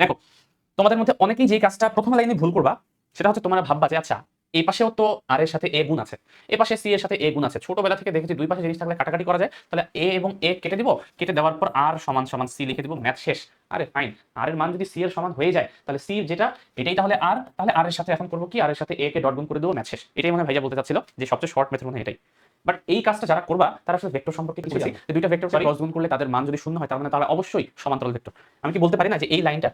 দেখো, তোমাদের মধ্যে অনেকেই যে কাজটা প্রথম লাইনে ভুল করবা, সেটা হচ্ছে তোমরা ভাববা যে আচ্ছা এই পাশেও তো আর এর সাথে এ গুণ আছে, এ পাশে সি এর সাথে এ গুণ আছে। ছোটবেলা থেকে দেখেছি দুই পাশে জিনিস থাকলে কাটাকাটি করা যায়, তাহলে এ এবং এ কেটে দিব, কেটে দেওয়ার পর আর সমান সমান সি লিখে দিব, ম্যাথ শেষ। আরে ফাইন আর এর মান যদি সি এর সমান হয়ে যায়, তাহলে সি যেটা, এটাই তাহলে আর তাহলে আর এর সাথে এখন করব কি? আর এর সাথে এ কে ডট গুণ করে দেবো, ম্যাথ শেষ। এটাই মানে ভাইয়া বলতে চাচ্ছিল, যে সবচেয়ে শর্ট মেথড মনে এটাই। বাট এই কাজটা যারা করবা তারা আসলে ভেক্টর সম্পর্কে কিছু জানে যে দুইটা ভেক্টর ক্রস গুণ করলে তাদের মান যদি শূন্য হয় তার মানে তারা অবশ্যই সমান্তরাল ভেক্টর আমি কি বলতে পারি না যে এই লাইনটা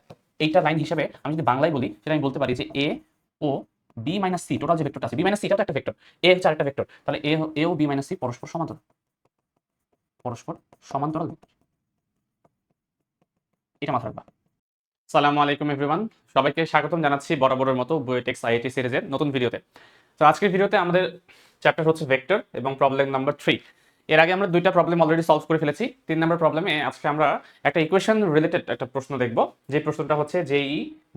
এইটা লাইন হিসেবে আমি যদি বাংলায় বলি সেটা আমি বলতে পারি যে এ ও বি মাইনাস সি টোটাল যে ভেক্টরটা আছে বি মাইনাস সিটা তো একটা ভেক্টর এ হচ্ছে আরেকটা ভেক্টর তাহলে এ এ ও বি মাইনাস সি পরস্পর সমান্তরাল। পরস্পর সমান্তরাল ভেক্টর এটা মাথা রাখবা। সালামু আলাইকুম এভরিওয়ান সবাইকে স্বাগতম জানাচ্ছি বরাবরের মতো বুয়েটেক্স আইআইটি সিরিজের নতুন ভিডিওতে। তো আজকের ভিডিওতে আমাদের চ্যাপ্টার হচ্ছে ভেক্টর এবং প্রবলেম নাম্বার থ্রি এর আগে আমরা দুইটা প্রবলেম অলরেডি সলভ করে ফেলেছি। তিন নম্বর প্রবলেমে আজকে আমরা একটা ইকুয়েশন রিলেটেড একটা প্রশ্ন দেখব। যে প্রশ্নটা হচ্ছে যেই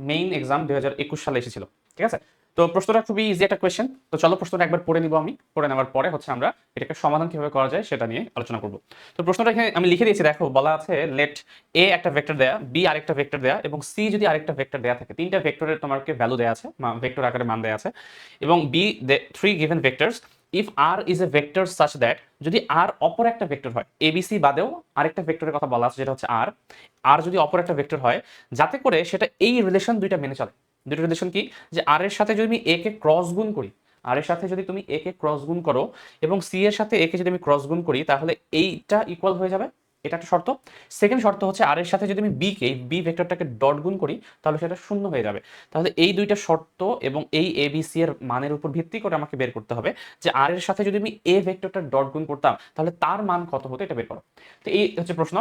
মেইন এক্সাম দুই হাজার একুশ সালে এসেছিল। ঠিক আছে? তো প্রশ্নটা খুবই ইজি একটা কোয়েশ্চেন তো চলো প্রশ্নটা একবার পড়ে নিব আমি। পড়ে নেওয়ার পরে হচ্ছে আমরা এটাকে সমাধান কীভাবে করা যায় সেটা নিয়ে আলোচনা করব। তো প্রশ্নটা এখানে আমি লিখে দিয়েছি, দেখো, বলা আছে লেট এ একটা ভেক্টর দেয়া বি আরেকটা ভেক্টর দেয়া এবং সি যদি আরেকটা ভেক্টর দেয়া থাকে, তিনটা ভেক্টরের তোমাকে ভ্যালু দেয়া আছে ভেক্টর আকারে মান দেয়া আছে এবং B three given vectors if R is A vector such that যদি আর অপর একটা ভেক্টর হয় এবিসি বাদেও আরেকটা ভেক্টরের কথা বলা আছে, যেটা হচ্ছে আর আর যদি অপর একটা ভেক্টর হয়, যাতে করে সেটা এই রিলেশন দুইটা মেনে চলে। দুটো রিলেশন কি? যে আর এর সাথে যদি আমি এ কে ক্রস গুণ করি আর এর সাথে যদি তুমি এ কে ক্রস গুণ করো এবং সি এর সাথে এ কে যদি আমি ক্রস গুণ করি, তাহলে এইটা ইকুয়াল হয়ে যাবে? এটা একটা শর্ত। সেকেন্ড শর্ত হচ্ছে আর এর সাথে যদি আমি বি কে বি ভেক্টরটাকে ডট গুণ করি, তাহলে সেটা শূন্য হয়ে যাবে। তাহলে এই দুইটা শর্ত এবং এই এ বি সি এর মানের উপর ভিত্তি করে আমাকে বের করতে হবে যে আর এর সাথে যদি আমি এ ভেক্টরটা ডট গুণ করতাম, তাহলে তার মান কত হতো, এটা বের করো। তো এই হচ্ছে প্রশ্ন।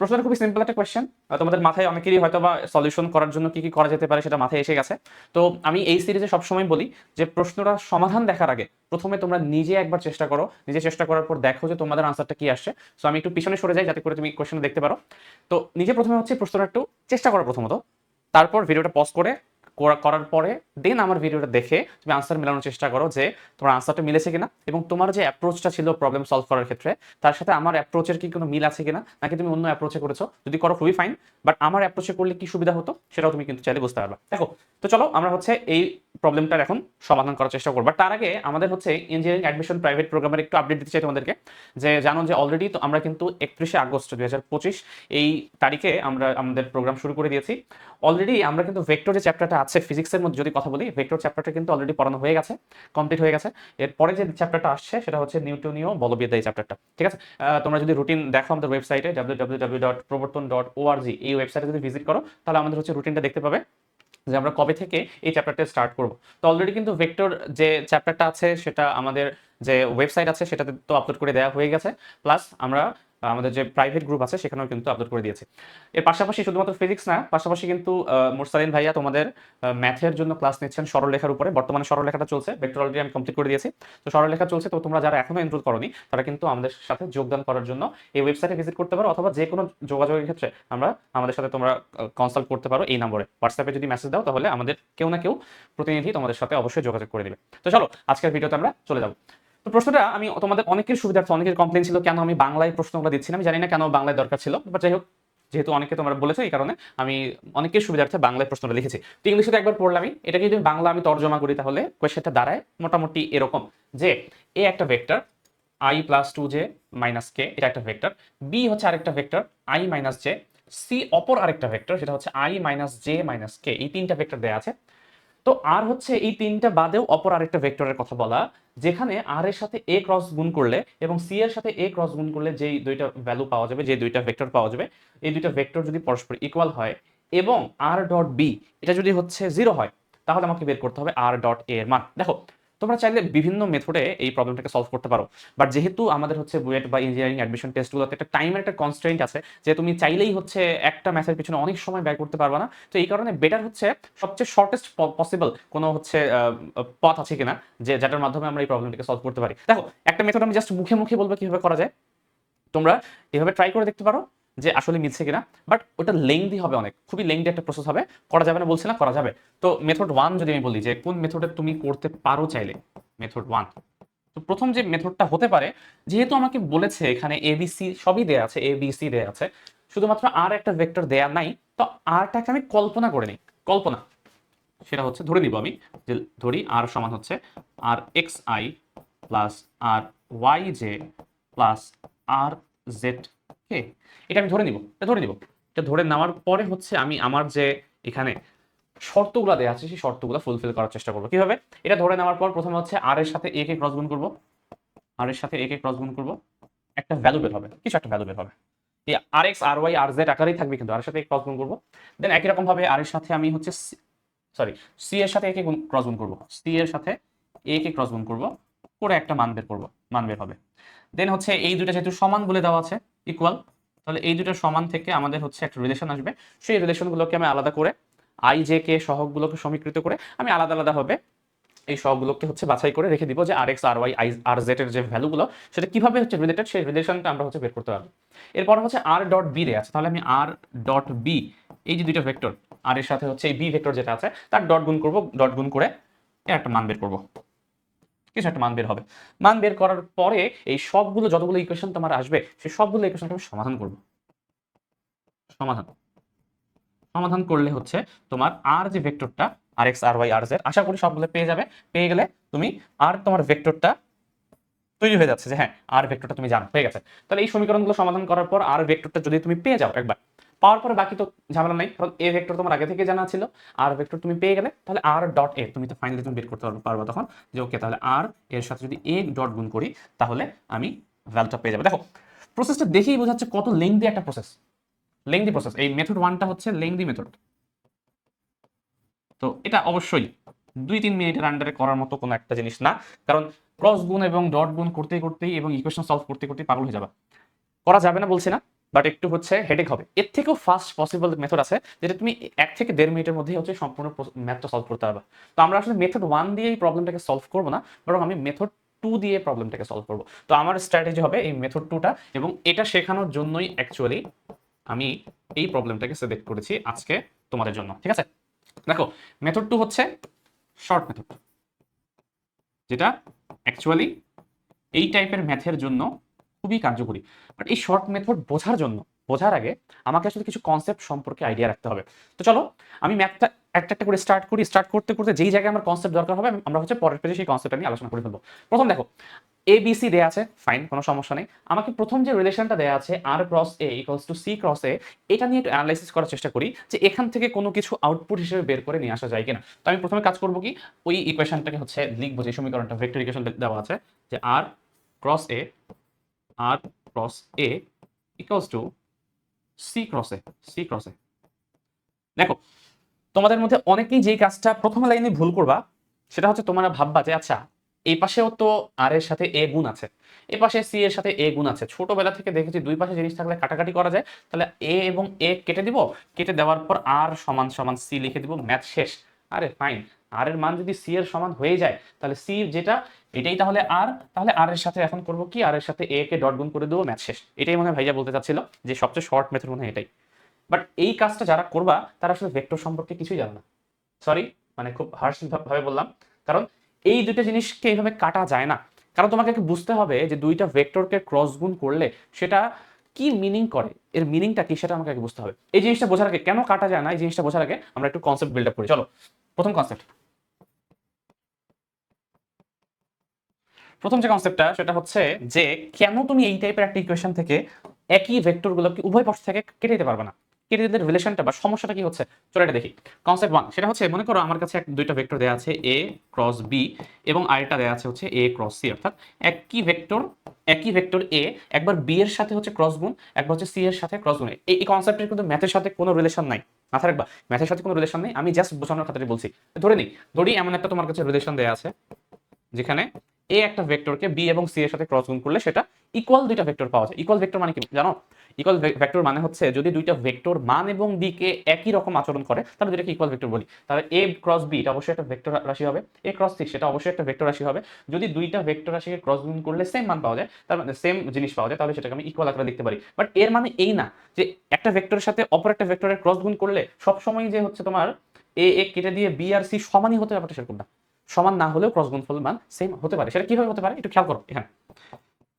প্রশ্নটা খুবই সিম্পল একটা কোয়েশ্চেন তোমাদের মাথায় অনেকেরই হয়তো বা সলিউশন করার জন্য কি কি করা যেতে পারে সেটা মাথায় এসে গেছে। তো আমি এই সিরিজে সবসময় বলি যে প্রশ্নটা সমাধান দেখার আগে প্রথমে তোমরা নিজে একবার চেষ্টা করো। নিজে চেষ্টা করার পর দেখো যে তোমাদের আনসারটা কি আসছে। সো আমি একটু পিছনে সরে যাই যাতে করে তুমি কোয়েশ্চেন দেখতে পারো। তো নিজে প্রথমে হচ্ছে প্রশ্নটা একটু চেষ্টা করো প্রথমত। তারপর ভিডিওটা পজ করে করা- করার পরে দেন আমার ভিডিওটা দেখে তুমি আনসার মেলানোর চেষ্টা করো যে তোমার আনসারটা মিলেছে কিনা এবং তোমার যে অ্যাপ্রোচটা ছিল প্রবলেম সলভ করার ক্ষেত্রে, তার সাথে আমার অ্যাপ্রোচের কি কোনো মিল আছে কিনা, নাকি তুমি অন্য অ্যাপ্রোচে করেছ? যদি করো, খুবই ফাইন বাট আমার অ্যাপ্রোচে করলে কি সুবিধা হতো, সেটাও তুমি কিন্তু চাইলে বুঝতে পারবে। দেখো, তো চলো আমরা হচ্ছে এই প্রবলেমটার এখন সমাধান করার চেষ্টা করব। তার আগে আমাদের হচ্ছে ইঞ্জিনিয়ারিং অ্যাডমিশন প্রাইভেট প্রোগ্রামের একটু আপডেট দিতে চাই তোমাদেরকে, যে জানো যে অলরেডি তো আমরা কিন্তু একত্রিশে আগস্ট দুই হাজার পঁচিশ এই তারিখে আমরা আমাদের প্রোগ্রাম শুরু করে দিয়েছি। অলরেডি আমরা কিন্তু ভেক্টর যে চ্যাপ্টারটা আছে ফিজিক্সের মধ্যে, যদি কথা বলি ভেক্টর চ্যাপ্টারটা কিন্তু অলরেডি পড়ানো হয়ে গেছে কমপ্লিট হয়ে গেছে। এরপরে যে চ্যাপ্টারটা আসছে, সেটা হচ্ছে নিউটনীয় বলবিদ্যা এই চ্যাপ্টারটা ঠিক আছে? তোমরা যদি রুটিন দেখো আমাদের ওয়েবসাইটে W W W dot Prabartan dot ORG এই ওয়েবসাইটে যদি ভিজিট করো, তাহলে আমাদের হচ্ছে রুটিনটা দেখতে পাবে যে আমরা কবে থেকে এই চ্যাপ্টারটা স্টার্ট করব। তো অলরেডি কিন্তু ভেক্টর যে চ্যাপ্টারটা আছে, সেটা আমাদের যে ওয়েবসাইট আছে, সেটাতে তো আপলোড করে দেওয়া হয়ে গেছে। প্লাস আমরা আমাদের যে প্রাইভেট গ্রুপ আছে, সেখানেও কিন্তু আপলোড করে দিয়েছে। এর পাশাপাশি শুধুমাত্র ফিজিক্স না, পাশাপাশি কিন্তু মুরসালিন ভাইয়া তোমাদের ম্যাথের জন্য ক্লাস নিচ্ছেন সরলরেখার উপরে। বর্তমানে সরলরেখাটা চলছে ভেক্টর অলরেডি আমি কমপ্লিট করে দিয়েছি। তো সরলরেখা চলছে, তো তোমরা যারা এখনও এনরোল করনি, তারা কিন্তু আমাদের সাথে যোগদান করার জন্য এই ওয়েবসাইটে ভিজিট করতে পারো, অথবা যে কোনো যোগাযোগের ক্ষেত্রে আমরা আমাদের সাথে তোমরা কনসাল্ট করতে পারো এই নম্বরে হোয়াটসঅ্যাপে যদি মেসেজ দাও, তাহলে আমাদের কেউ না কেউ প্রতিনিধি তোমাদের সাথে অবশ্যই যোগাযোগ করে দিবে। তো চলো, আজকের ভিডিওতে আমরা চলে যাব। তো প্রশ্নটা, আমি তোমাদের অনেকের সুবিধার্থে, অনেকের কমপ্লেন ছিল, কেন আমি বাংলায় প্রশ্নগুলো দিচ্ছি না? আমি জানি না কেন বাংলায় দরকার ছিল বাট যাই হোক, যেহেতু অনেকে তোমরা বলেছ এই কারণে, আমি অনেকের সুবিধার্থে বাংলায় প্রশ্নটা লিখেছি। তো ইংলিশে একবার পড়লামই, এটাকে যদি বাংলা আমি তর্জমা করি তাহলে কোয়েশ্চেনটা দাঁড়ায় মোটামুটি এরকম, যে এ একটা vector I plus two J minus K এটা একটা ভেক্টর বি হচ্ছে আরেকটা vector I minus J C অপর আরেকটা ভেক্টর সেটা হচ্ছে I minus J minus K এই তিনটা ভেক্টর দেওয়া আছে। তো আর হচ্ছে এই তিনটা বাদেও অপর আরেকটা ভেক্টরের কথা বলা, যেখানে আর এর সাথে এ ক্রস গুণ করলে এবং সি এর সাথে এ ক্রস গুণ করলে যেই দুইটা ভ্যালু পাওয়া যাবে যে দুইটা ভেক্টর পাওয়া যাবে, এই দুইটা ভেক্টর যদি পরস্পর ইকুয়াল হয় এবং আর ডট বি এটা যদি হচ্ছে জিরো হয়, তাহলে আমাকে বের করতে হবে আর ডট এ এর মান। দেখো তোমরা চাইলে বিভিন্ন মেথডে এই প্রবলেমটাকে সলভ করতে পারো। বাট যেহেতু আমাদের হচ্ছে বুয়েট বা ইঞ্জিনিয়ারিং অ্যাডমিশন টেস্টগুলোতে একটা টাইমের একটা কনস্ট্রেন্ট আছে, যে তুমি চাইলেই হচ্ছে একটা ম্যাথের পিছনে অনেক সময় ব্যয় করতে পারবে না। তো এই কারণে বেটার হচ্ছে সবচেয়ে শর্টেস্ট পসিবল কোনো হচ্ছে পথ আছে কিনা, যে যেটার মাধ্যমে আমরা এই প্রবলেমটাকে সলভ করতে পারি। দেখো, একটা মেথড আমি জাস্ট মুখে মুখে বলব কীভাবে করা যায়। তোমরা এভাবে ট্রাই করে দেখতে পারো। যে আসলে মিলছে কিনা বাট ওটা লেংদি হবে অনেক, খুবই লেংদি একটা প্রসেস হবে, করা যাবে না বলছি না, করা যাবে। তো মেথড ওয়ান যদি আমি বলি যে কোন মেথডে তুমি করতে পারো চাইলে মেথড ওয়ান তো প্রথম যে মেথডটা হতে পারে, যেহেতু আমাকে বলেছে এখানে এ এবিসি সবই দেয়া আছে এ বি সি দেয়া আছে, শুধুমাত্র আর একটা ভেক্টর দেয়া নাই, তো আরটাকে আমি কল্পনা করে নিই, কল্পনা। সেটা হচ্ছে, ধরে নিব আমি, যে ধরি আর সমান হচ্ছে R X I plus R Y J plus R Z K এটা আমি ধরে নিব, এটা ধরে নিব। এটা ধরে নেওয়ার পরে হচ্ছে আমি আমার যে এখানে শর্তগুলো দেওয়া আছে, সেই শর্তগুলো ফুলফিল করার চেষ্টা করব। কীভাবে? এটা ধরে নেওয়ার পর প্রথমে হচ্ছে আর এর সাথে এ কে ক্রস গুণ করব। আর এর সাথে এ কে ক্রস গুণ করব। একটা ভ্যালু বের হবে, কিছু একটা ভ্যালু বের হবে। এই R X R Y R Z আকারেই থাকবে কিন্তু আর এর সাথে ক্রস গুণ করব। দেন একই রকম ভাবে আর এর সাথে আমি হচ্ছে সরি সি এর সাথে এ কে ক্রস গুণ করব। সি এর সাথে এ কে ক্রস গুণ করব। করে একটা মান বের করব, মান বের হবে। দেন হচ্ছে এই দুটো যেহেতু সমান বলে দেওয়া আছে ইকুয়াল তাহলে এই দুটো সমান থেকে আমাদের হচ্ছে একটা রিলেশন আসবে। সেই রিলেশনগুলোকে আমি আলাদা করে আই জে কে সহগগুলোকে সমীকৃত করে আমি আলাদা আলাদা হবে এই সহগুলোকে হচ্ছে বাছাই করে রেখে দিব যে R X R Y I R Z এর যে ভ্যালুগুলো সেটা কীভাবে হচ্ছে রিলেটেড সেই রিলেশনটা আমরা হচ্ছে বের করতে পারব। এরপর হচ্ছে আর ডট বি রে আছে, তাহলে আমি আর ডট বি এই যে দুইটা ভেক্টর আর এর সাথে হচ্ছে এই বি ভেক্টর যেটা আছে, তার ডট গুণ করব ডট গুণ করে একটা মান বের করব। কিছু একটা মান বের হবে। মান বের করার পরে এই সবগুলো যতগুলো ইকুয়েশন তোমার আসবে, সেই সবগুলো ইকুয়েশনকে আমি সমাধান করব। সমাধান। সমাধান করলে হচ্ছে তোমার আর যে ভেক্টরটা R X R Y R Z আশা করি সবগুলো পেয়ে যাবে। পেয়ে গেলে তুমি আর তোমার ভেক্টরটা তৈরি হয়ে যাচ্ছে যে হ্যাঁ আর ভেক্টরটা তুমি জানো, হয়ে গেছে। তাহলে এই সমীকরণগুলো সমাধান করার পর আর ভেক্টরটা যদি তুমি পেয়ে যাও একবার পাওয়ার পরে বাকি তো ঝামেলা নেই, কারণ এ ভেক্টর তোমার আগে থেকে জানা ছিল আর ভেক্টর তুমি পেয়ে গেলে, তাহলে আর ডট এ তুমি তো ফাইনালি তুমি বের করতে পারবে তখন, যে ওকে তাহলে আর এর সাথে যদি এ ডট গুণ করি, তাহলে আমি ভ্যালুটা পেয়ে যাব। দেখো প্রসেসটা দেখেই বোঝাচ্ছে কত লেংদি একটা প্রসেস লেংদি প্রসেস এই মেথড ওয়ানটা হচ্ছে লেংদি মেথড তো এটা অবশ্যই দুই তিন মিনিটের আন্ডারে করার মতো কোনো একটা জিনিস না, কারণ ক্রস গুণ এবং ডট গুণ করতে করতেই এবং ইকুয়েশন সলভ করতে করতেই পাগল হয়ে যাবে। করা যাবে না বলছি না। বাট একটু হচ্ছে হেডেক হবে। এর থেকেও ফাস্ট পসিবল মেথড আছে, যেটা তুমি এক থেকে দেড় মিনিটের মধ্যেই হচ্ছে সম্পূর্ণ ম্যাথটা সলভ করতে পারবে। তো আমরা আসলে মেথড ওয়ান দিয়ে এই প্রবলেমটাকে সলভ করব না, বরং আমি মেথড টু দিয়ে প্রবলেমটাকে সলভ করব। তো আমার স্ট্র্যাটেজি হবে এই মেথড টুটা এবং এটা শেখানোর জন্যই অ্যাকচুয়ালি আমি এই প্রবলেমটাকে সিলেক্ট করেছি আজকে তোমাদের জন্য, ঠিক আছে? দেখো মেথড টু হচ্ছে শর্ট মেথড যেটা অ্যাকচুয়ালি এই টাইপের ম্যাথের জন্য খুবই কার্যকরী। বাট এই শর্ট মেথড বোঝার জন্য, বোঝার আগে আমাকে আসলে কিছু কনসেপ্ট সম্পর্কে আইডিয়া রাখতে হবে। তো চলো, আমি ম্যাথটা একটা একটা করে স্টার্ট করি। স্টার্ট করতে করতে যেই জায়গায় আমার কনসেপ্ট দরকার হবে আমরা হচ্ছে পরের পেজে সেই কনসেপ্ট নিয়ে আলোচনা করে ফেলব। প্রথম দেখো এ বি সি দেওয়া আছে ফাইন কোনো সমস্যা নেই। আমাকে প্রথম যে রিলেশনটা দেওয়া আছে R cross A equals to C cross A এটা নিয়ে একটু অ্যানালাইসিস করার চেষ্টা করি যে এখান থেকে কোনো কিছু আউটপুট হিসেবে বের করে নিয়ে আসা যায় কিনা। তো আমি প্রথমে কাজ করব কি, ওই ইকুয়েশনটাকে হচ্ছে লিখব যে সমীকরণটা ভেক্টর ইকুয়েশন দেওয়া আছে, যে R cross A R cross A equals to C cross A C cross A দেখো, তোমাদের মধ্যে অনেকেই যেই কাজটা প্রথম লাইনে ভুল করবা, সেটা হচ্ছে তোমরা ভাববা যে আচ্ছা এই পাশেও তো আর এর সাথে এ গুণ আছে, এ পাশে সি এর সাথে এ গুণ আছে। ছোটবেলা থেকে দেখেছি দুই পাশে জিনিস থাকলে কাটাকাটি করা যায়, তাহলে এ এবং এ কেটে দিব, কেটে দেওয়ার পর আর সমান সমান সি লিখে দিব, ম্যাথ শেষ। আরে ফাইন আর এর মান যদি সি এর সমান হয়ে যায়, তাহলে সি যেটা, এটাই তাহলে আর তাহলে আর এর সাথে এখন করব কি? আর এর সাথে এ কে ডট গুণ করে দেবো ম্যাথ শেষ। এটাই মনে হয় ভাইয়া বলতে চাচ্ছিল, যে সবচেয়ে শর্ট মেথড মনে হয় এটাই। বাট এই কাজটা যারা করবা, তারা আসলে ভেক্টর সম্পর্কে কিছুই জানে না। সরি মানে খুব ভাবে বললাম। কারণ এই দুটো জিনিসকে এইভাবে কাটা যায় না। কারণ তোমাকে বুঝতে হবে যে দুইটা ভেক্টরকে ক্রস গুণ করলে সেটা কি মিনিং করে? এর মিনিংটা কি সেটা আমাকে বুঝতে হবে। এই জিনিসটা বোঝার আগে, কেন কাটা যায় না? এই জিনিসটা বোঝার আগে আমরা একটু কনসেপ্ট বিল্ড আপ করি। চলো, প্রথম কনসেপ্ট প্রথম যে কনসেপ্টটা সেটা হচ্ছে যে কেন তুমি এই টাইপের একটা ইকুয়েশন থেকে একই ভেক্টরগুলোকে উভয় পক্ষ থেকে কেটে দিতে পারবে না? কেটে দিতে রিলেশনটা বা সমস্যাটা কি হচ্ছে? চলো এটা দেখি। কনসেপ্ট ওয়ান সেটা হচ্ছে মনে করো আমার কাছে এক, দুইটা ভেক্টর দেওয়া আছে এ ক্রস বি এবং আরেকটা দেওয়া আছে হচ্ছে এ ক্রস সি অর্থাৎ একই ভেক্টর একই ভেক্টর এ একবার বি এর সাথে হচ্ছে ক্রস গুণ, একবার হচ্ছে সি এর সাথে ক্রস গুণ। এই কনসেপ্টের কিন্তু ম্যাথের সাথে কোনো রিলেশন নাই। মাথা রাখবা ম্যাথের সাথে কোনো রিলেশন নেই। আমি জাস্ট বোঝানোর খাতিরে বলছি। ধরে নিই, ধরি এমন একটা তোমার কাছে রিলেশন দেওয়া আছে, যেখানে এ একটা ভেক্টরকে বি এবং সি এর সাথে ক্রস গুণ করলে সেটা ইকুয়াল দুইটা ভেক্টর পাওয়া যায়। ইকুয়াল ভেক্টর মানে কি জানো? ইকুয়াল ভেক্টর মানে হচ্ছে যদি দুইটা ভেক্টর মান এবং বি কে একই রকম আচরণ করে, তাহলে দুইটাকে ইকুয়াল ভেক্টর বলি, তাহলে এ ক্রস বি এটা অবশ্যই একটা ভেক্টর রাশি হবে এ ক্রস সি সেটা অবশ্যই একটা ভেক্টর রাশি হবে। যদি দুইটা ভেক্টর রাশিকে ক্রস গুণ করলে সেম মান পাওয়া যায়, তার মানে সেম জিনিস পাওয়া যায়, তাহলে সেটাকে আমি ইকুয়াল আকারে লিখতে পারি। বাট এর মানে এই না যে একটা ভেক্টরের সাথে অপর একটা ভেক্টরের ক্রস গুণ করলে সবসময় যে হচ্ছে তোমার এ এ কেটে দিয়ে বি আর সি সমানই হতে ব্যাপারটা সেরকম না। সমান না হলেও ক্রস গুণফল মান সেম হতে পারে। সেটা কীভাবে হতে পারে? একটু খেয়াল করো এখানে।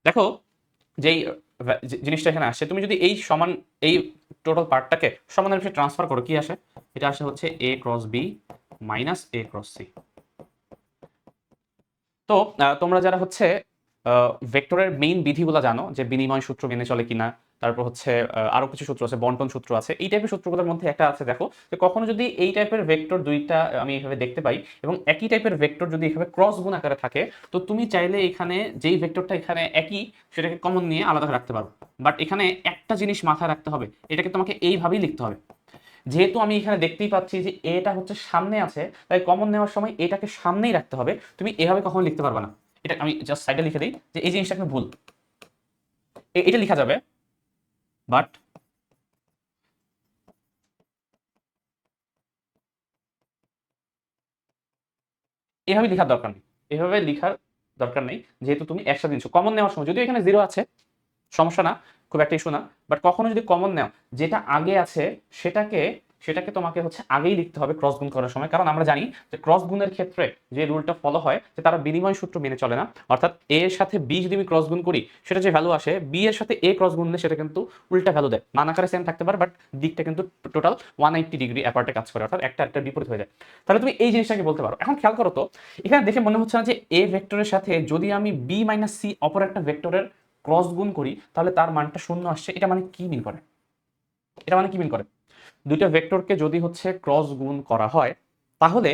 দেখো, যেই জিনিসটা এখানে আসছে, তুমি যদি এই সমান, এই টোটাল পার্টটাকে সমানের বিষয়ে ট্রান্সফার করো, কি আসে? এটা আসে হচ্ছে A cross B minus A cross C তো তোমরা যারা হচ্ছে ভেক্টরের মেইন বিধিগুলো জানো, যে বিনিময় সূত্র মেনে চলে কিনা তারপর হচ্ছে আহ, আরও কিছু সূত্র আছে বন্টন সূত্র আছে। এই টাইপের সূত্রগুলোর মধ্যে একটা আছে দেখো যে কখনো যদি এই টাইপের ভেক্টর দুইটা আমি এইভাবে দেখতে পাই এবং একই টাইপের ভেক্টর যদি এভাবে ক্রস গুণ আকারে থাকে তো তুমি চাইলে এখানে যেই ভেক্টরটা এখানে একই সেটাকে কমন নিয়ে আলাদা করে রাখতে পারো। বাট এখানে একটা জিনিস মাথায় রাখতে হবে এটাকে তোমাকে এইভাবেই লিখতে হবে। যেহেতু আমি এখানে দেখতেই পাচ্ছি যে এটা হচ্ছে সামনে আছে তাই কমন নেওয়ার সময় এটাকে সামনেই রাখতে হবে। তুমি এভাবে কখনো লিখতে পারবে না। এটা আমি জাস্ট সাইডে লিখে দিই যে এই জিনিসটা ভুল। এটা লেখা যাবে। বাট এভাবে লেখার দরকার নেই। এভাবে লেখার দরকার নেই, যেহেতু তুমি একসাথে নিচ্ছ কমন নেওয়ার সময়, যদিও এখানে জিরো আছে, সমস্যা না, খুব একটা ইস্যু না বাট কখনো যদি কমন নেও, যেটা আগে আছে, সেটাকে সেটাকে তোমাকে হচ্ছে আগেই লিখতে হবে ক্রস গুণ করার সময়। কারণ আমরা জানি যে ক্রস গুণের ক্ষেত্রে যে রুলটা ফলো হয়, যে তারা বিনিময় সূত্র মেনে চলে না। অর্থাৎ এ এর সাথে বি যদি আমি ক্রস গুণ করি, সেটা যে ভ্যালু আসে বি এর সাথে এ ক্রস গুণলে সেটা কিন্তু উল্টা ভ্যালু দেয়। মান আকারে সেম থাকতে পারে বাট দিকটা কিন্তু টোটাল ওয়ান এইটটি ডিগ্রি অ্যাপার্টে কাজ করে, অর্থাৎ একটা একটা বিপরীত হয়ে যায়। তাহলে তুমি এই জিনিসটাকে বলতে পারো। এখন খেয়াল করো তো, এখানে দেখে মনে হচ্ছে না যে এ ভেক্টরের সাথে যদি আমি বি মাইনাস সি অপর একটা ভেক্টরের ক্রস গুণ করি, তাহলে তার মানটা শূন্য আসছে। এটা মানে কি মিন করে? এটা মানে কি মিন করে? দুইটা ভেক্টরকে যদি হচ্ছে ক্রস গুণ করা হয়, তাহলে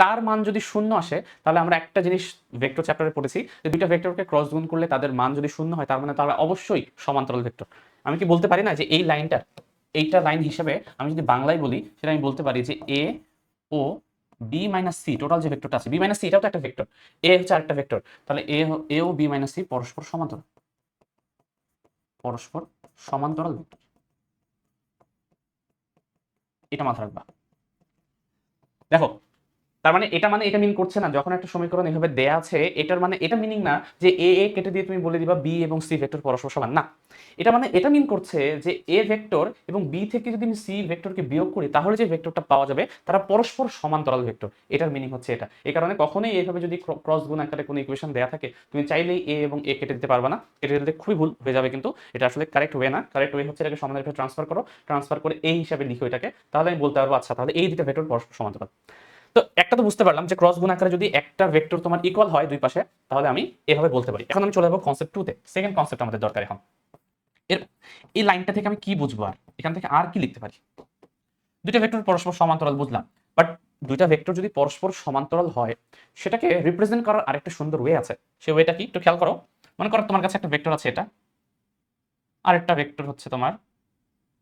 তার মান যদি শূন্য আসে, তাহলে আমরা একটা জিনিস ভেক্টর চ্যাপ্টারে পড়েছি, যে দুইটা ভেক্টরকে ক্রস গুণ করলে তাদের মান যদি শূন্য হয়, তার মানে তারা অবশ্যই সমান্তরাল ভেক্টর আমি কি বলতে পারি না যে এই লাইনটা, এইটা লাইন হিসেবে আমি যদি বাংলায় বলি, সেটা আমি বলতে পারি যে এ ও বি মাইনাস সি টোটাল যে ভেক্টরটা আছে বি মাইনাস সি এটাও তো একটা ভেক্টর এ হচ্ছে আরেকটা ভেক্টর তাহলে এ এ ও বি মাইনাস সি পরস্পর সমান্তরাল। পরস্পর সমান্তরাল ভেক্টর এটা মাথায় রাখবা। দেখো তার মানে এটা মানে এটা মিন করছে না, যখন একটা সমীকরণ এভাবে দেয়া আছে, এটার মানে এটা মিনিং না যে এ এ কেটে দিয়ে তুমি বলে দিবা বি এবং সি ভেক্টর পরস্পর সমান। না, এটা মানে এটা মিন করছে যে এ ভেক্টর এবং বি থেকে যদি আমি সি ভেক্টরকে বিয়োগ করি, তাহলে যে ভেক্টরটা পাওয়া যাবে, তারা পরস্পর সমান্তরাল ভেক্টর এটার মিনিং হচ্ছে এটা। এই কারণে কখনোই এইভাবে যদি ক্রস গুণ আকারে কোনো ইকুয়েশন দেয়া থাকে, তুমি চাইলেই এ এবং এ কেটে দিতে পারবে না। এটা দিতে খুবই ভুল হয়ে যাবে কিন্তু, এটা আসলে কারেক্ট ওয়ে না। কারেক্ট ওয়ে হচ্ছে এটাকে সমানের ট্রান্সফার করো। ট্রান্সফার করে এই হিসাবে লিখো এটাকে। তাহলে আমি বলতে পারব আচ্ছা তাহলে এই দুটো ভেক্টর পরস্পর সমান্তরাল। তো একটা তো বুঝতে পারলাম যে ক্রস গুণ আকারে যদি একটা ভেক্টর তোমার ইকুয়াল হয় দুই পাশে, তাহলে আমি এভাবে বলতে পারি। এখন আমি চলে যাব কনসেপ্ট টুতে সেকেন্ড কনসেপ্ট আমাদের দরকার এখন। এর এই লাইনটা থেকে আমি কি বুঝব আর? এখান থেকে আর কি লিখতে পারি? দুইটা ভেক্টর পরস্পর সমান্তরাল বুঝলাম। বাট দুইটা ভেক্টর যদি পরস্পর সমান্তরাল হয়, সেটাকে রিপ্রেজেন্ট করার আরেকটা সুন্দর ওয়ে আছে। সেই ওয়েটা কি? একটু খেয়াল করো। মনে করো তোমার কাছে একটা ভেক্টর আছে এটা। আরেকটা ভেক্টর হচ্ছে তোমার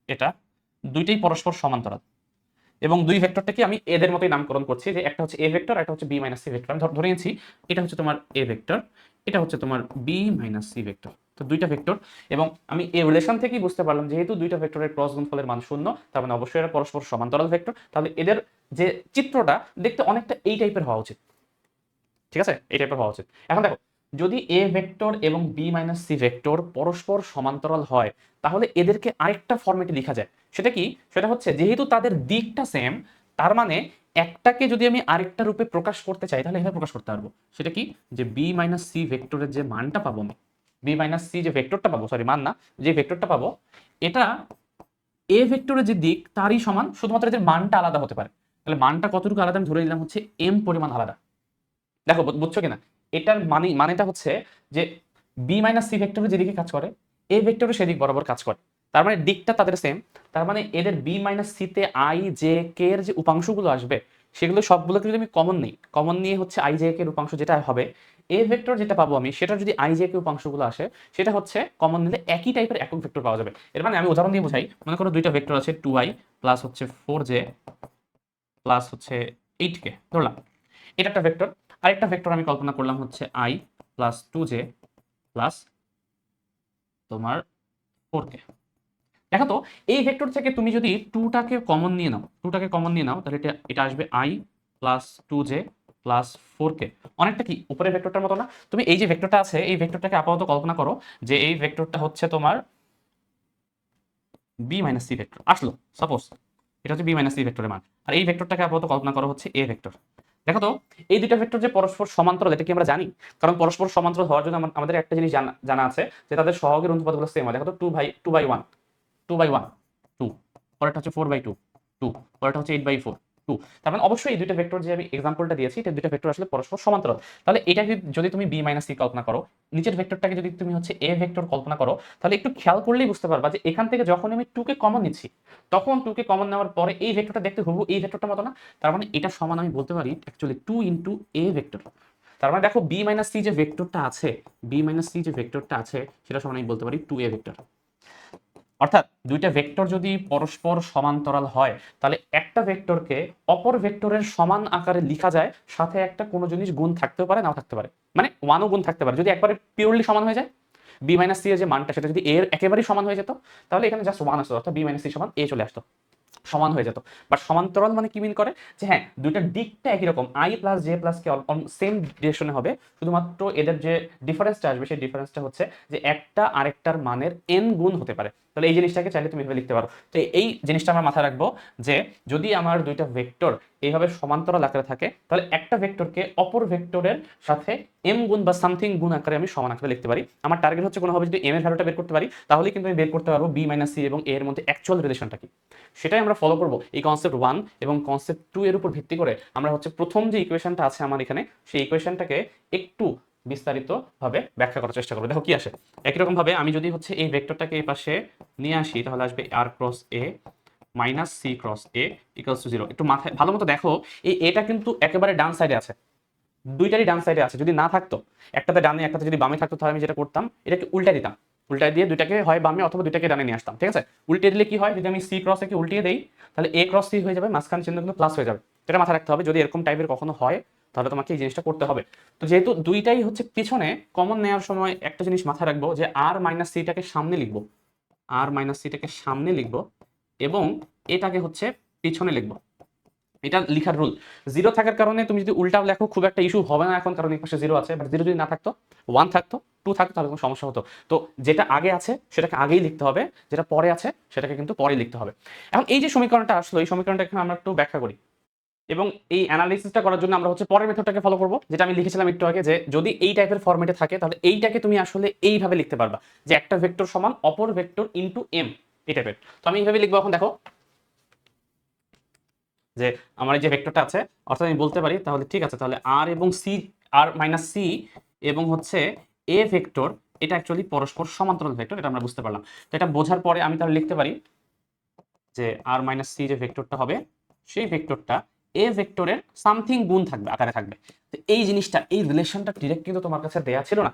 এটা। দুইটাই পরস্পর সমান্তরাল। এবং দুই ভেক্টরটাকে আমি এদের মতোই নামকরণ করছি, যে একটা হচ্ছে এ ভেক্টর একটা হচ্ছে বি মাইনাস সি ভেক্টর। আমি ধরে নিয়েছি, এটা হচ্ছে তোমার এ ভেক্টর, এটা হচ্ছে তোমার বি মাইনাস সি ভেক্টর। তো দুইটা ভেক্টর, এবং আমি এই রিলেশন থেকেই বুঝতে পারলাম যেহেতু দুইটা ভেক্টরের ক্রস গুণফলের মান শূন্য, তার মানে অবশ্যই এরা পরস্পর সমান্তরাল ভেক্টর। তাহলে এদের যে চিত্রটা, দেখতে অনেকটা এই টাইপের হওয়া উচিত। ঠিক আছে? এই টাইপের হওয়া উচিত। এখন দেখো, যদি এ ভেক্টর এবং বি মাইনাস সি ভেক্টর পরস্পর সমান্তরাল হয়, তাহলে এদেরকে আরেকটা ফর্মেটে লেখা যায়। সেটা কি? সেটা হচ্ছে যেহেতু তাদের দিকটা সেম তার মানে একটাকে যদি আমি আরেকটা রূপে প্রকাশ করতে চাই, তাহলে এভাবে প্রকাশ করতে পারব। সেটা কি? যে বি মাইনাস সি ভেক্টরের যে মানটা পাবো আমি বি মাইনাস সি যে ভেক্টরটা পাবো সরি মান না, যে ভেক্টরটা পাবো, এটা এ ভেক্টরের যে দিক, তারই সমান, শুধুমাত্র এদের মানটা আলাদা হতে পারে। তাহলে মানটা কতটুকু আলাদা আমি ধরে নিলাম হচ্ছে এম পরিমাণ আলাদা। দেখো বুঝছ কিনা? এটার মানে মানেটা হচ্ছে যে বি মাইনাস সি ভেক্টরের যেদিকে কাজ করে এ ভেক্টরের সেদিক বরাবর কাজ করে। তার মানে দিকটা তাদের সেম তার মানে এদের বি মাইনাস সিতে আই জে কে এর যে উপাংশগুলো আসবে, সেগুলো সবগুলোকে যদি আমি কমন নিই কমন নিয়ে হচ্ছে আই জে কে এর উপাংশ যেটা হবে এ ভেক্টর যেটা পাবো আমি, সেটা যদি আই জে কে উপাংশগুলো আসে, সেটা হচ্ছে কমন নিলে একই টাইপের একক ভেক্টর পাওয়া যাবে। এর মানে আমি উদাহরণ দিয়ে বোঝাই, মনে করো দুইটা ভেক্টর আছে টু আই প্লাস হচ্ছে ফোর জে প্লাস হচ্ছে এইট কে ধরলাম। এটা একটা ভেক্টর আরেকটা ভেক্টর আমি কল্পনা করলাম হচ্ছে I plus two J plus তোমার ফোর কে দেখো তো, এই ভেক্টর থেকে তুমি যদি টুটাকে কমন নিয়ে নাও টুটাকে কমন নিয়ে নাও, তাহলে এটা এটা আসবে I plus two J plus four K অনেকটা কি? উপরের ভেক্টরটার মতো না। তুমি এই যে ভেক্টরটা আছে, এই ভেক্টরটাকে আপাতত কল্পনা করো যে এই ভেক্টরটা হচ্ছে তোমার বি মাইনাস সি ভেক্টর আসলো সাপোজ এটা হচ্ছে বি মাইনাস সি ভেক্টরের মান। আর এই ভেক্টরটাকে আপাতত কল্পনা করো হচ্ছে এ ভেক্টর দেখো তো, এই দুইটা ভেক্টর যে পরস্পর সমান্তরাল, এটা কি আমরা জানি? কারণ পরস্পর সমান্তরাল হওয়ার জন্য আমাদের একটা জিনিস জানা জানা আছে যে তাদের সহগের অনুপাতগুলো সেম হয়। দেখো তো two by two by one two by one two পরেরটা হচ্ছে ফোর বাই টু টু পরেরটা হচ্ছে এইট বাই ফোর টু তার মানে অবশ্যই এই দুইটা ভেক্টর যে আমি এক্সাম্পলটা দিয়েছি, এটা দুইটা ভেক্টর আসলে পরস্পর সমান্তরাল। তাহলে এটা যদি- তুমি বি মাইনাস সি কল্পনা করো, নিচের ভেক্টরটাকে যদি তুমি হচ্ছে এ ভেক্টর কল্পনা করো, তাহলে একটু খেয়াল করলেই বুঝতে পারবা যে এখান থেকে যখন আমি টুকে কমন নিচ্ছি, তখন টুকে কমন নেওয়ার পরে এই ভেক্টরটা দেখতে হুবু এই ভেক্টরটা মতো না। তার মানে এটা সমান আমি বলতে পারি actually two into A vector তার মানে দেখো বি মাইনাস সি যে ভেক্টরটা আছে বি মাইনাস সি যে ভেক্টরটা আছে, সেটা সমান আমি বলতে পারি টু এ ভেক্টর অর্থাৎ দুইটা ভেক্টর যদি পরস্পর সমান্তরাল হয়, তাহলে একটা ভেক্টরকে অপর ভেক্টরের সমান আকারে লেখা যায়, সাথে একটা কোনো জিনিস গুণ থাকতেও পারে, নাও থাকতে পারে। মানে ওয়ানও গুণ থাকতে পারে। যদি একবারে পিওরলি সমান হয়ে যায় বি মাইনাস সি এর যে মানটা, সেটা যদি এর একেবারেই সমান হয়ে যেত, তাহলে এখানে জাস্ট ওয়ান আসতো, অর্থাৎ বি মাইনাস সি সমান এ চলে আসতো। সমান হয়ে যেত। বাট সমান্তরাল মানে কি মিন করে? যে হ্যাঁ দুইটা দিকটা একই রকম I plus J plus K same ডিরেকশনে হবে, শুধুমাত্র এদের যে ডিফারেন্সটা আসবে, সেই ডিফারেন্সটা হচ্ছে যে একটা আরেকটার মানের এন গুণ হতে পারে। তাহলে এই জিনিসটাকে চাইলে তুমি এভাবে লিখতে পারো। তো এই জিনিসটা আমরা মাথায় রাখব যে যদি আমার দুইটা ভেক্টর এইভাবে সমান্তরাল আকারে থাকে, তাহলে একটা ভেক্টরকে অপর ভেক্টরের সাথে এম গুণ বা সামথিং গুণ আকারে আমি সমান আকারে লিখতে পারি। আমার টার্গেট হচ্ছে কোনোভাবে যদি এম এর ভ্যালুটা বের করতে পারি তাহলে কিন্তু আমি বের করতে পারব বি মাইনাস সি এবং এ এর মধ্যে অ্যাকচুয়াল রিলেশনটা কি। সেটাই আমরা ফলো করব এই কনসেপ্ট ওয়ান এবং কনসেপ্ট টু এর উপর ভিত্তি করে। আমরা হচ্ছে প্রথম যে ইকুয়েশনটা আছে আমার এখানে, সেই ইকুয়েশনটাকে একটু বিস্তারিতভাবে ব্যাখ্যা করার চেষ্টা করব। দেখো কি আসে? একই রকম ভাবে আমি যদি হচ্ছে এই ভেক্টরটাকে এই পাশে নিয়ে আসি, তাহলে আসবে R cross A minus C cross A equals to zero একটু মাথায়, ভালো মতো দেখো, এই এটা কিন্তু একেবারে ডান সাইডে আছে। দুইটারই ডান সাইডে আছে। যদি না থাকতো, একটাতে ডানে, একটাতে যদি বামে থাকতো, তাহলে আমি যেটা করতাম, এটাকে উল্টা দিতাম। উল্টা দিয়ে দুইটাকে হয় বামে অথবা দুইটাকে ডানে নিয়ে আসতাম, ঠিক আছে? উল্টে দিলে কি হয়? যদি আমি সি ক্রস একে উল্টিয়ে দেই, তাহলে এ ক্রস সি হয়ে যাবে মাঝখান চিহ্ন কিন্তু প্লাস হয়ে যাবে। এটা মাথায় রাখতে হবে, যদি এরকম টাইপের কখনো হয় তাহলে তোমাকে এই জিনিসটা করতে হবে। তো যেহেতু দুইটাই হচ্ছে পিছনে কমন নেওয়ার সময় একটা জিনিস মাথায় রাখব যে আর মাইনাস সিটাকে সামনে লিখব। আর মাইনাস সিটাকে সামনে লিখব এবং এটাকে হচ্ছে পিছনে লিখব। এটা লিখার রুল জিরো থাকার কারণে তুমি যদি উল্টাও লেখো, খুব একটা ইস্যু হবে না এখন, কারণ এই পাশে জিরো আছে বাট জিরো যদি না থাকতো ওয়ান থাকতো টু থাকতো, তাহলে কোনো সমস্যা হতো। তো যেটা আগে আছে, সেটাকে আগেই লিখতে হবে, যেটা পরে আছে, সেটাকে কিন্তু পরে লিখতে হবে। এখন এই যে সমীকরণটা আসলো, এই সমীকরণটা এখানে আমরা একটু ব্যাখ্যা করি। এবং এই অ্যানালিসিসটা করার জন্য আমরা হচ্ছে পরের মেথডটাকে ফলো করব, যেটা আমি লিখেছিলাম একটু আগে যে যদি এই টাইপের ফরম্যাটে থাকে, তাহলে এইটাকে তুমি আসলে এইভাবে লিখতে পারবা যে একটা ভেক্টর সমান অপর ভেক্টর ইনটু এম এই টাইপের তো আমি এইভাবে লিখব এখন, দেখো। যে আমার এই যে ভেক্টরটা আছে, অর্থাৎ আমি বলতে পারি, তাহলে ঠিক আছে, তাহলে আর এবং সি আর মাইনাস সি এবং হচ্ছে এ ভেক্টর এটা অ্যাকচুয়ালি পরস্পর সমান্তরাল ভেক্টর এটা আমরা বুঝতে পারলাম। তো এটা বোঝার পরে আমি তাহলে লিখতে পারি যে আর মাইনাস সি যে ভেক্টরটা হবে, সেই ভেক্টরটা এ ভেক্টরের সামথিং গুণ থাকবে, আকারে থাকবে। তো এই জিনিসটা, এই রিলেশনটা ডিরেক্ট কিন্তু তোমার কাছে দেয়া ছিল না।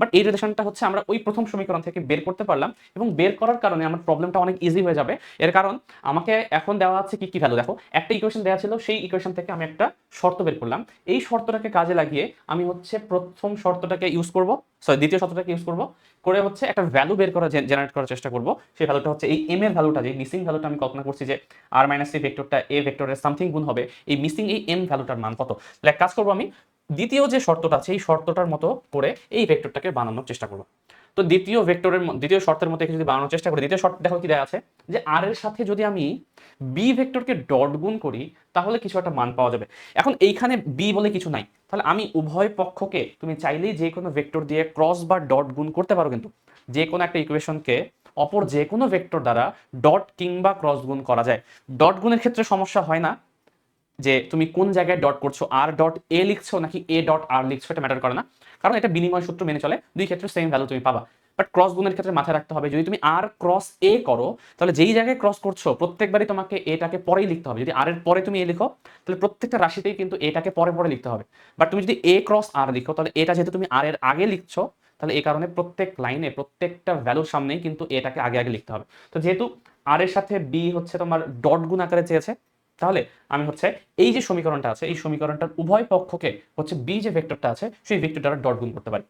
বাট এই রিলেশনটা হচ্ছে আমরা ওই প্রথম সমীকরণ থেকে বের করতে পারলাম এবং বের করার কারণে আমার প্রবলেমটা অনেক ইজি হয়ে যাবে। এর কারণ আমাকে এখন দেওয়া আছে কি কি ভ্যালু দেখো, একটা ইকুয়েশন দেওয়া ছিল, সেই ইকুয়েশন থেকে আমি একটা শর্ত বের করলাম। এই শর্তটাকে কাজে লাগিয়ে আমি হচ্ছে প্রথম শর্তটাকে ইউজ করব সরি দ্বিতীয় শর্তটাকে ইউজ করব, করে হচ্ছে একটা ভ্যালু বের করা জেনারেট করার চেষ্টা করব। সেই ভ্যালুটা হচ্ছে এই এম এর ভ্যালুটা যে মিসিং ভ্যালুটা আমি কল্পনা করছি যে আর মাইনাস সি ভেক্টরটা এ ভেক্টরের সামথিং গুণ হবে, এই মিসিং এই এম ভ্যালুটার মান কত? এক কাজ করব আমি দ্বিতীয় যে শর্তটা আছে, এই শর্তটার মতো করে এই ভেক্টরটাকে বানানোর চেষ্টা করব। তো দ্বিতীয় ভেক্টরের দ্বিতীয় শর্তের একে যদি বানানোর চেষ্টা করি, দ্বিতীয় শর্ত, দেখো কি দেওয়া আছে, যে আর এর সাথে যদি আমি বি ভেক্টরকে ডট গুণ করি, তাহলে কিছু একটা মান পাওয়া যাবে। এখন এইখানে বি বলে কিছু নাই, তাহলে আমি উভয় পক্ষকে, তুমি চাইলেই যে কোনো ভেক্টর দিয়ে ক্রস বা ডট গুণ করতে পারো কিন্তু, যে কোনো একটা ইকুয়েশনকে অপর যে কোনো ভেক্টর দ্বারা ডট কিংবা ক্রস গুণ করা যায়। ডট গুণের ক্ষেত্রে সমস্যা হয় না যে তুমি কোন জায়গায় ডট করছ আর ডট এ লিখছো নাকি এ ডট আর লিখছো, এটা ম্যাটার করে না। কারণ এটা বিনিময় সূত্র মেনে চলে, দুই ক্ষেত্রে সেম ভ্যালু তুমি পাবা। বাট ক্রস গুণের ক্ষেত্রে মাথায় রাখতে হবে, যদি তুমি আর ক্রস এ করো, তাহলে যেই জায়গায় ক্রস করছ, প্রত্যেকবারই তোমাকে এটাকে পরেই লিখতে হবে। যদি আর এর পরে তুমি এ লিখো, তাহলে প্রত্যেকটা রাশিতেই কিন্তু এটাকে পরে পরে লিখতে হবে। বাট তুমি যদি এ ক্রস আর লিখো, তাহলে এটা যেহেতু তুমি আর এর আগে লিখছো, তাহলে এই কারণে প্রত্যেক লাইনে প্রত্যেকটা ভ্যালুর সামনেই কিন্তু এটাকে আগে আগে লিখতে হবে। তো যেহেতু আর এর সাথে বি হচ্ছে তোমার ডট গুণ আকারে চেয়েছে তাহলে আমি হচ্ছে এই যে সমীকরণটা আছে, এই সমীকরণটার উভয় পক্ষকে হচ্ছে বি যে ভেক্টরটা আছে, সেই ভেক্টর দ্বারা ডট গুণ করতে পারি।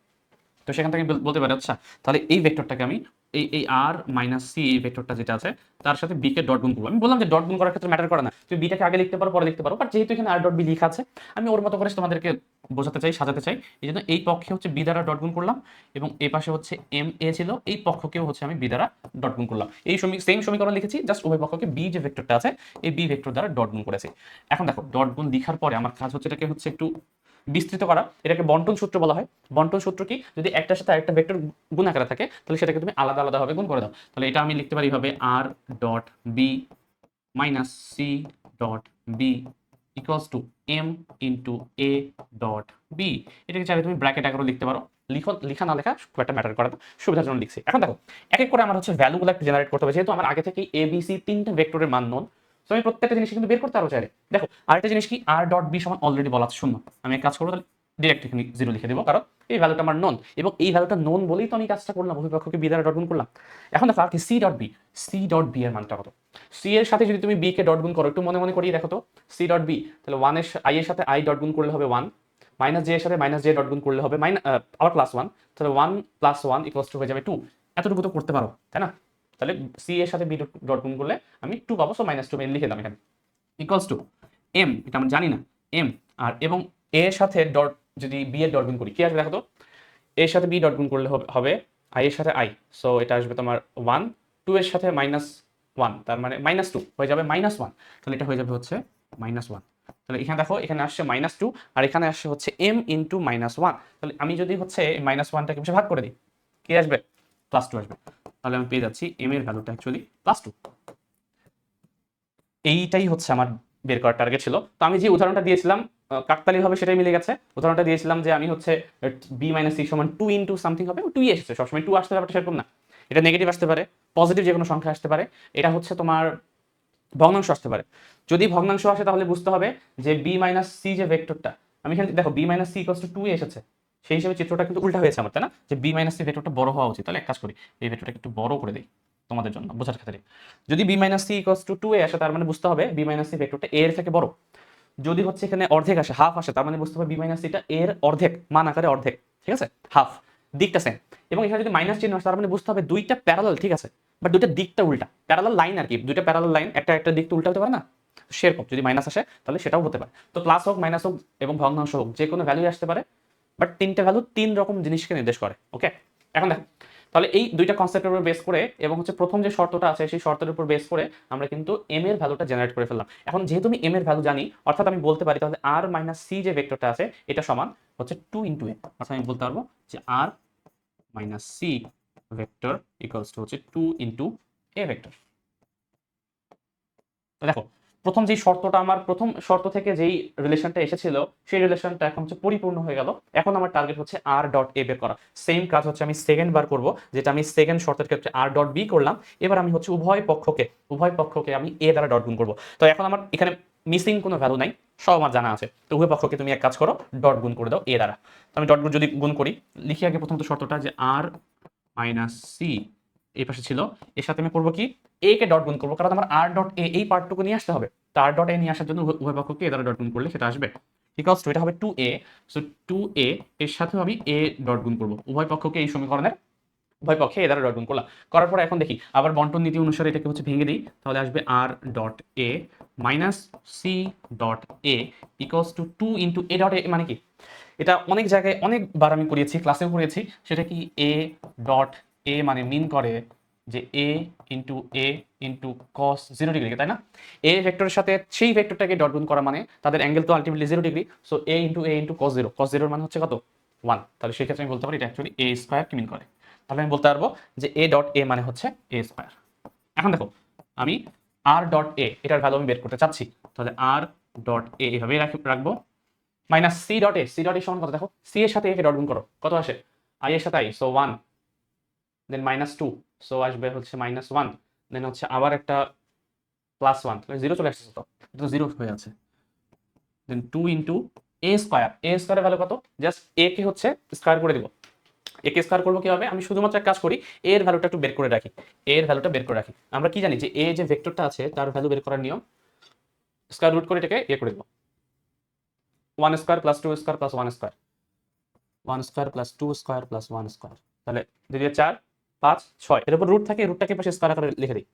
তো সেখান থেকে বলতে পারি আচ্ছা তাহলে এই ভেক্টরটাকে আমি এই এই আর মাইনাস সি ভেক্টরটা যেটা আছে, তার সাথে বি কে ডট গুণ করব। আমি বললাম যে ডট গুণ করার ক্ষেত্রে ম্যাটার করে না। তুমি বিটাকে আগে লিখতে পারো, পরে লিখতে পারো। বাট যেহেতু এখানে আর ডট বি লেখা আছে, আমি ওর মতো করে তোমাদেরকে বোঝাতে চাই, সাজাতে চাই। এই জন্য এই পক্ষে হচ্ছে বি দ্বারা ডট গুণ করলাম এবং এই পাশে হচ্ছে এম এ ছিল। এই পক্ষকেও হচ্ছে আমি বি দ্বারা ডট গুণ করলাম। এই সেম সমীকরণ লিখেছি জাস্ট উভয় পক্ষকে বি যে ভেক্টরটা আছে, এই বি ভেক্টর দ্বারা ডট গুণ করেছি। এখন দেখো ডট গুণ লিখার পরে আমার কাজ হচ্ছে এটাকে হচ্ছে একটু বিস্তৃত করা, এটাকে বন্টন সূত্র বলা হয়। বন্টন সূত্র কি? যদি একটার সাথে আরেকটা ভেক্টর গুণ আকারে থাকে, তাহলে সেটাকে তুমি আলাদা আলাদাভাবে গুণ করে দাও। তাহলে এটা আমি লিখতে পারি হবে R dot B minus C dot B equals to M into A dot B এটাকে চাইলে তুমি ব্র্যাকেট আকারও লিখতে পারো। লিখো, লিখা না লেখা খুব একটা ম্যাটার করে সুবিধার জন্য লিখছি। এখন দেখো, এক এক করে আমার হচ্ছে ভ্যালুগুলো একটু জেনারেট করতে হবে। যেহেতু আমার আগে থেকে এ বি সি তিনটা ভেক্টরের মান নোন তো আমি প্রত্যেকটা জিনিস কিন্তু বের করতে পারব চাইলে। দেখো, আরেকটা জিনিস কি? আর ডট বি সমান অলরেডি বলা আছে, শূন্য। আমি এক কাজ করব, তাহলে ডিরেক্ট এখানে জিরো লিখে দেবো। কারণ এই ভ্যালুটা আমার নন এবং এই ভ্যালুটা নন বলেই তো আমি কাজটা করলাম অভিপক্ষকে বি দ্বারা ডট গুণ করলাম। এখন দেখো, আর কি C dot B C dot B এর মানটা কত? সি এর সাথে যদি তুমি বি কে ডট গুণ করো, একটু মনে মনে করিয়ে দেখো তো। সি ডট বি তাহলে ওয়ানের আই এর সাথে আই ডট গুণ করলে হবে ওয়ান মাইনাস জে এর সাথে মাইনাস জে ডট গুণ করলে হবে মাইনাস আবার প্লাস ওয়ান তাহলে one plus one equals to হয়ে যাবে টু এতটুকু তো করতে পারো, তাই না? তাহলে সি এর সাথে বি ডট গুণ করলে আমি টু পাবো সো মাইনাস টু লিখে দিলাম এখানে। ইকুয়ালস টু এম এটা আমি জানি না এম আর এবং এ এর সাথে ডট যদি বি এর ডট গুণ করি, কি আসবে দেখো তো? এর সাথে বি ডট গুণ করলে হবে- আই এর সাথে আই সো এটা আসবে তোমার ওয়ান টু এর সাথে মাইনাস ওয়ান তার মানে মাইনাস টু হয়ে যাবে মাইনাস ওয়ান তাহলে এটা হয়ে যাবে হচ্ছে মাইনাস ওয়ান তাহলে এখানে দেখো, এখানে আসছে মাইনাস টু আর এখানে আসছে হচ্ছে এম ইন্টু মাইনাস ওয়ান তাহলে আমি যদি হচ্ছে মাইনাস ওয়ানটাকে ভাগ করে দিই, কি আসবে? প্লাস টু আসবে। তাহলে আমি পেয়ে যাচ্ছি এম এর ভ্যালুটা অ্যাকচুয়ালি প্লাস টু এইটাই হচ্ছে আমার বের করার টার্গেট ছিল। তো আমি যে উদাহরণটা দিয়েছিলাম কাকতালি হবে সেটাই মিলে গেছে। উদাহরণটা দিয়েছিলাম যে আমি হচ্ছে বি মাইনাস সি সমান টু ইন্টু সামথিং হবে টুই এসেছে। সবসময় টু আসতে ব্যাপারটা সেরকম না। এটা নেগেটিভ আসতে পারে পজিটিভ যে কোনো সংখ্যা আসতে পারে। এটা হচ্ছে তোমার ভগ্নাংশ আসতে পারে। যদি ভগ্নাংশ আসে তাহলে বুঝতে হবে যে বি মাইনাস সি যে ভেক্টরটা আমি এখানে দেখো B minus C equals to two এসেছে। সেই হিসেবে চিত্রটা কিন্তু উল্টা হয়েছে আমার, তাই না? যে বি মাইনাস সি ভেক্টরটা বড় হওয়া উচিত, তাহলে এক কাজ করি, এই ভেক্টরটাকে একটু বড় করে দিই তোমাদের জন্য, বোঝার ক্ষেত্রে যদি B minus C equals to two A আসে, তার মানে বুঝতে হবে বি মাইনাস সি ভেক্টরটা এর থেকে বড়। যদি হচ্ছে এখানে অর্ধেক আসে হাফ আসে, তার মানে বুঝতে হবে বি মাইনাস সিটা এর অর্ধেক, মান আকারে অর্ধেক, ঠিক আছে? হাফ দিকটা সেম এবং এখানে যদি মাইনাস চিহ্ন আসে, তার মানে বুঝতে হবে দুইটা প্যারালাল ঠিক আছে? বাট দুইটা দিকটা উল্টা প্যারালাল লাইন আর কি, দুইটা প্যারালাল লাইন একটা একটা দিক তো উল্টা হতে পারে না? সেরকম, যদি মাইনাস আসে, তাহলে সেটাও হতে পারে। তো প্লাস হোক মাইনাস হোক, এবং ভগ্নাংশ হোক যে কোনো ভ্যালু আসতে পারে। বাট তিনটে ভ্যালু তিন রকম জিনিসকে নির্দেশ করে ওকে এখন দেখো, তাহলে এই দুইটা কনসেপ্টের উপর বেস করে এবং হচ্ছে প্রথম যে শর্তটা আছে, সেই শর্তের উপর বেস করে আমরা কিন্তু এম এর ভ্যালুটা জেনারেট করে ফেললাম। এখন যেহেতু আমি এম এর ভ্যালু জানি, অর্থাৎ আমি বলতে পারি তাহলে আর মাইনাস সি যে ভেক্টরটা আছে, এটা সমান হচ্ছে টু ইন্টু এ অর্থাৎ আমি বলতে পারব যে R minus C vector equals to হচ্ছে টু ইন্টু এ ভেক্টর দেখো প্রথম যেই শর্তটা আমার, প্রথম শর্ত থেকে যেই রিলেশনটা এসেছিল, সেই রিলেশনটা এখন হচ্ছে পরিপূর্ণ হয়ে গেল। এখন আমার টার্গেট হচ্ছে আর ডট এ বের করা। সেম কাজ হচ্ছে আমি সেকেন্ড বার করব, যেটা আমি সেকেন্ড শর্তের ক্ষেত্রে আর ডট বি করলাম। এবার আমি হচ্ছে উভয় পক্ষকে উভয় পক্ষকে আমি এ দ্বারা ডট গুণ করব। তো এখন আমার এখানে মিসিং কোনো ভ্যালু নাই, সব আমার জানা আছে। তো উভয় পক্ষকে তুমি এক কাজ করো ডট গুণ করে দাও এ দ্বারা। তো আমি ডট গুণ যদি গুণ করি, লিখি আগে প্রথমত শর্তটা যে আর মাইনাস সি এই পাশে ছিল। এর সাথে আমি করব কি? এ কে ডট গুণ করব, কারণ আমার আর ডট এ এই পার্টটুকু নিয়ে আসতে হবে। তো আর ডট এ নিয়ে আসার জন্য উভয়- পক্ষকে এ দ্বারা ডট গুণ করলে সেটা আসবে। বিকজ টু এটা হবে two A so two A এর সাথেও আমি এ ডট গুণ করব। উভয় পক্ষকে এই সমীকরণের উভয় পক্ষে এ দ্বারা ডট গুণ করলাম। করার পরে এখন দেখি, আবার বন্টন নীতি অনুসারে এটাকে হচ্ছে ভেঙে দিই, তাহলে আসবে R dot A minus C dot A equals to two into A dot A মানে কি? এটা অনেক জায়গায় অনেকবার আমি করিয়েছি ক্লাসেও করিয়েছি, সেটা কি এ ডট এ মানে মিন করে যে A into A into cos zero degree তাই না? এ ভেক্টরের সাথে সেই ভেক্টরটাকে ডট গুণ করা মানে তাদের অ্যাঙ্গেল তো ultimately zero degree so A into A into cos zero cos জিরোর মানে হচ্ছে কত? ওয়ান তাহলে সেই ক্ষেত্রে আমি বলতে পারি এটা অ্যাকচুয়ালি এ স্কোয়ার কি মিন করে? তাহলে আমি বলতে পারব যে এ ডট এ মানে হচ্ছে এ স্কোয়ার এখন দেখো, আমি আর ডট এ এটার ভ্যালু আমি বের করতে চাচ্ছি, তাহলে আর ডট এ এভাবেই রাখি- রাখব। Minus C dot A C dot A সমান কত? দেখো সি এর সাথে একে ডট গুণ করো, কত আসে? আই এর সাথে I so one then minus two so আসবে হচ্ছে মাইনাস ওয়ান দেন হচ্ছে আবার একটা প্লাস ওয়ান তাহলে জিরো চলে আসছে। তো এটা জিরো হয়ে আছে। Then two into A square A স্কোয়ারের ভ্যালু কত? জাস্ট এ কে হচ্ছে স্কোয়ার করে দিব। একে স্কোয়ার করব কীভাবে? আমি শুধুমাত্র এক কাজ করি এ এর ভ্যালুটা একটু বের করে রাখি। এ এর ভ্যালুটা বের করে রাখি। আমরা কি জানি যে এ যে ভেক্টরটা আছে, তার ভ্যালু বের করার নিয়ম স্কোয়ার রুট করে এটাকে ইয়ে করে দেবো। One square plus two square plus one square one square plus two square plus one square তাহলে যদি চার পাঁচ, ছয়। এর উপর রুট থাকে রুটটাকে পাশে স্কোয়ার আকারে লিখে দিই।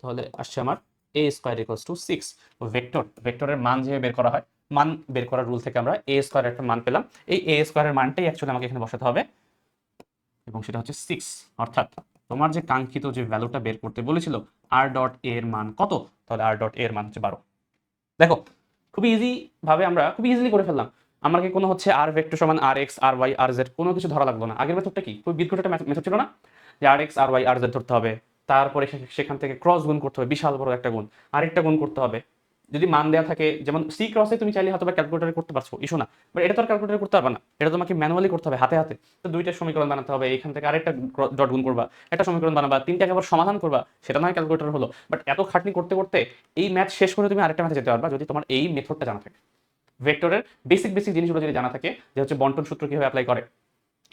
তাহলে আসছে আমার A square equals to six vector ভেক্টরের মান যে বের করা হয়, মান বের করার রুল থেকে আমরা এ স্কোয়ার একটা মান পেলাম। এই এ স্কোয়ারের মানটাই অ্যাকচুয়ালি আমাকে এখানে বসাতে হবে। এবং সেটা হচ্ছে সিক্স অর্থাৎ তোমার যে কাঙ্ক্ষিত যে ভ্যালুটা বের করতে বলেছিল আর ডট এর মান কত? তাহলে আর ডট এর মান হচ্ছে বারো। দেখো খুবই ইজি ভাবে আমরা, খুব ইজিলি করে ফেললাম। আমার কি কোনো হচ্ছে আর ভেক্টর সমান R X R Y R Z কোনো কিছু ধরা লাগল না। আগের মেথডটা কি? খুব বিদঘট একটা মেথড ছিল না? যে আর এক্স আর ওয়াই আর জেড ধরতে হবে। তারপরে সেখান থেকে ক্রস গুণ করতে হবে, বিশাল বড় একটা গুণ। আরেকটা গুণ করতে হবে। যদি মান দেওয়া থাকে, যেমন সি ক্রসে তুমি চাইলে হয়তো ক্যালকুলেটারে করতে পারছ ইস্যু না। বাট এটা তো আর ক্যালকুলেটারে করতে পারবে না। এটা তোমাকে ম্যানুয়ালি করতে হবে, হাতে হাতে। তো দুইটা সমীকরণ বানাতে হবে এখান থেকে আরেকটা ডট গুণ করবা। একটা সমীকরণ বানাবা, তিনটাকে আবার সমাধান করবা, সেটা নয় ক্যালকুলেটর হলো। বাট এত খাটনি করতে করতে এই ম্যাথ শেষ করে তুমি আরেকটা ম্যাথে যেতে পারবা, যদি তোমার এই মেথডটা জানা থাকে। ভেক্টরের বেসিক বেসিক জিনিসগুলো যদি জানা থাকে, যে হচ্ছে বন্টন সূত্র কীভাবে অ্যাপ্লাই করে।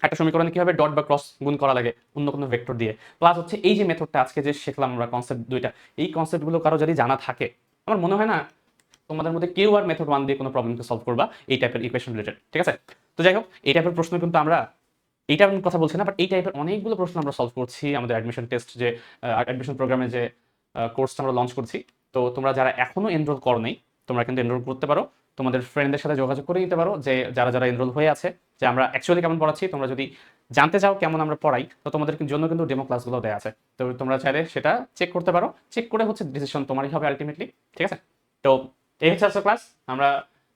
একটা সমীকরণে কীভাবে ডট বা ক্রস গুণ করা লাগে, অন্য কোনো ভেক্টর দিয়ে। প্লাস হচ্ছে এই যে মেথডটা আজকে যে শিখলাম আমরা কনসেপ্ট দুইটা, এই কনসেপ্টগুলো কারও যদি জানা থাকে, আমার মনে হয় না তোমাদের মধ্যে কেউ আর মেথড ওয়ান দিয়ে কোনো প্রবলেমকে সলভ করবা, এই টাইপের ইকুয়েশন রিলেটেড ঠিক আছে? তো যাই হোক, এই টাইপের প্রশ্ন কিন্তু আমরা এইটা আমি কথা বলছি না বাট এই টাইপের অনেকগুলো প্রশ্ন আমরা সলভ করছি, আমাদের অ্যাডমিশন টেস্ট যে অ্যাডমিশন প্রোগ্রামে যে কোর্সটা আমরা লঞ্চ করছি। তো তোমরা যারা এখনও এনরোল করো তোমরা কিন্তু এনরোল করতে পারো। তোমাদের ফ্রেন্ডদের সাথে যোগাযোগ করে নিতে পারো যে যারা যারা এনরোল হয়ে আছে, যে আমরা অ্যাকচুয়ালি কেমন পড়াচ্ছি, তোমরা যদি জানতে চাও কেমন আমরা পড়াই, তো তোমাদের জন্য কিন্তু ডেমো ক্লাসগুলো দেওয়া আছে। তো তোমরা চাইলে সেটা চেক করতে পারো। চেক করে হচ্ছে ডিসিশন তোমারই হবে আলটিমেটলি ঠিক আছে? তো এই হচ্ছে আজকের ক্লাস আমরা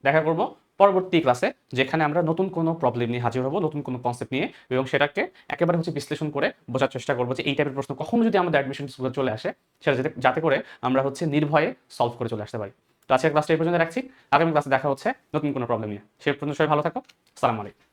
দেখা করব পরবর্তী ক্লাসে যেখানে আমরা নতুন কোনো প্রবলেম নিয়ে হাজির হব, নতুন কোনো কনসেপ্ট নিয়ে, এবং সেটাকে একেবারে হচ্ছে বিশ্লেষণ করে বোঝার চেষ্টা করব যে এই টাইপের প্রশ্ন কখনো যদি আমাদের অ্যাডমিশন চলে আসে, সেটা যাতে যাতে করে আমরা হচ্ছে নির্ভয়ে সলভ করে চলে আসতে পারি। তো আজকের ক্লাসটা এই পর্যন্ত রাখছি। আগামী ক্লাসে দেখা হচ্ছে। নতুন কোনো প্রবলেম নিয়ে। সে পর্যন্ত সবাই ভালো থাকো। সালাম আলাইকুম।